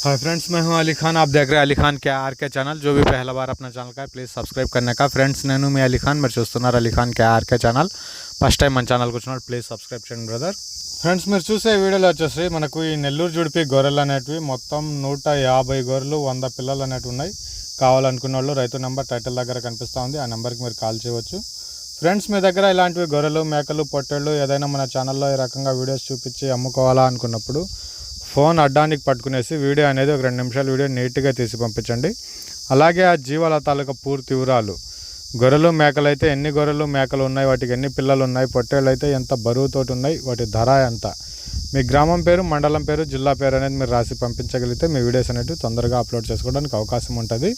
Hi friends मैं हूं अली खान आप देख रहे हैं अली खान के आर के ఛానల్ जो भी पहला बार अपना ఛానల్ का है ప్లీజ్ సబ్స్క్రైబ్ करने का ఫ్రెండ్స్ నేను మీ అలీ ఖాన్ మీరు చూస్తున్నారు Ali Khan K RK channel first time మన ఛానల్కి వచ్చినప్పుడు ప్లీజ్ సబ్స్క్రైబ్ చేయండి బ్రదర్ ఫ్రెండ్స్ మీరు చూసే వీడియోలో వచ్చేసి మనకు ఈ నెల్లూరు జుడిపి గొర్రెలు అనేటివి మొత్తం నూట యాభై గొర్రెలు వంద పిల్లలు అనేటివి ఉన్నాయి కావాలనుకున్న వాళ్ళు రైతు నెంబర్ టైటిల్ దగ్గర కనిపిస్తూ ఉంది ఆ నెంబర్కి మీరు కాల్ చేయవచ్చు ఫ్రెండ్స్ మీ దగ్గర ఇలాంటివి గొర్రెలు మేకలు పొట్టేళ్ళు ఏదైనా మన ఛానల్లో ఈ రకంగా వీడియోస్ చూపించి అమ్ముకోవాలా అనుకున్నప్పుడు ఫోన్ అడ్డానికి పట్టుకునేసి వీడియో అనేది ఒక రెండు నిమిషాలు వీడియో నీట్గా తీసి పంపించండి. అలాగే ఆ జీవాల తాలూకా పూర్తి వివరాలు. గొర్రెలు మేకలు అయితే ఎన్ని గొర్రెలు మేకలు ఉన్నాయి వాటికి ఎన్ని పిల్లలు ఉన్నాయి పొట్టేళ్ళు అయితే ఎంత బరువుతోటి ఉన్నాయి వాటి ధర ఎంత? మీ గ్రామం పేరు మండలం పేరు జిల్లా పేరు అనేది మీరు రాసి పంపించగలిగితే మీ వీడియోస్ అనేవి తొందరగా అప్లోడ్ చేసుకోవడానికి అవకాశం ఉంటుంది.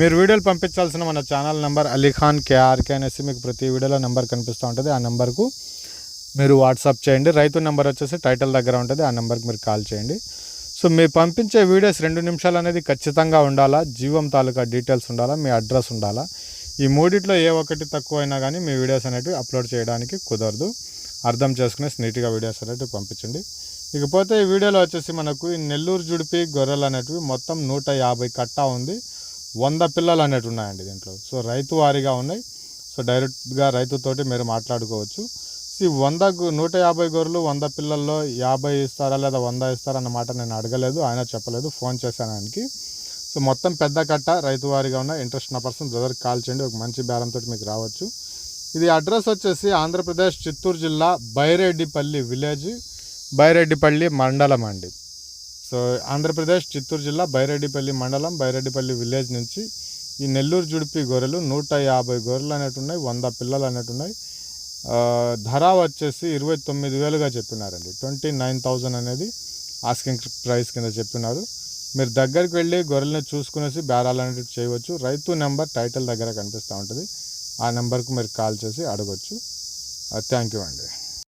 మీరు వీడియోలు పంపించాల్సిన మన ఛానల్ నెంబర్ అలీఖాన్ కేఆర్కే అనేసి మీకు ప్రతి వీడియోలో నెంబర్ కనిపిస్తూ ఉంటుంది. ఆ నెంబర్కు మీరు వాట్సాప్ చేయండి. రైతు నెంబర్ వచ్చేసి టైటిల్ దగ్గర ఉంటుంది. ఆ నెంబర్కి మీరు కాల్ చేయండి. సో మీరు పంపించే వీడియోస్ రెండు నిమిషాలు అనేది ఖచ్చితంగా ఉండాలా? జీవం తాలూకా డీటెయిల్స్ ఉండాలా? మీ అడ్రస్ ఉండాలా? ఈ మూడిట్లో ఏ ఒక్కటి తక్కువ అయినా కానీ మీ వీడియోస్ అనేవి అప్లోడ్ చేయడానికి కుదరదు. అర్థం చేసుకునేసి నీట్గా వీడియోస్ అనేవి పంపించండి. ఇకపోతే ఈ వీడియోలో వచ్చేసి మనకు ఈ నెల్లూరు జుడిపి గొర్రెలు అనేటివి మొత్తం నూట యాభై కట్టా ఉంది. వంద పిల్లలు అనేటివి ఉన్నాయండి దీంట్లో. సో రైతు వారీగా ఉన్నాయి. సో డైరెక్ట్గా రైతుతోటి మీరు మాట్లాడుకోవచ్చు. సి వంద నూట యాభై గొర్రెలు వంద పిల్లల్లో యాభై ఇస్తారా లేదా వంద ఇస్తారా అన్నమాట నేను అడగలేదు ఆయన చెప్పలేదు ఫోన్ చేశాను ఆయనకి. సో మొత్తం పెద్ద కట్ట రైతు వారిగా ఉన్న ఇంట్రెస్ట్ ఉన్న పర్సన్ బ్రదర్ కాల్ చేయండి ఒక మంచి బేరంతో మీకు రావచ్చు. ఇది అడ్రస్ వచ్చేసి ఆంధ్రప్రదేశ్ చిత్తూరు జిల్లా బైరెడ్డిపల్లి విలేజ్ బైరెడ్డిపల్లి మండలం అండి. సో ఆంధ్రప్రదేశ్ చిత్తూరు జిల్లా బైరెడ్డిపల్లి మండలం బైరెడ్డిపల్లి విలేజ్ నుంచి ఈ నెల్లూరు జుడిపి గొర్రెలు నూట యాభై గొర్రెలు అనేటి ఉన్నాయి వంద పిల్లలు అనేటున్నాయి. ఉన్నాయి ధర వచ్చేసి ఇరవై తొమ్మిది వేలుగా చెప్పినారండి. ట్వంటీ నైన్ థౌజండ్ అనేది ఆస్కింగ్ ప్రైస్ కింద చెప్పినారు. మీరు దగ్గరికి వెళ్ళి గొర్రెల్ని చూసుకునేసి బేరాలు అనేవి చేయవచ్చు. రైతు నెంబర్ టైటిల్ దగ్గర కనిపిస్తూ ఉంటుంది. ఆ నెంబర్కు మీరు కాల్ చేసి అడగచ్చు. థ్యాంక్ యూ అండి.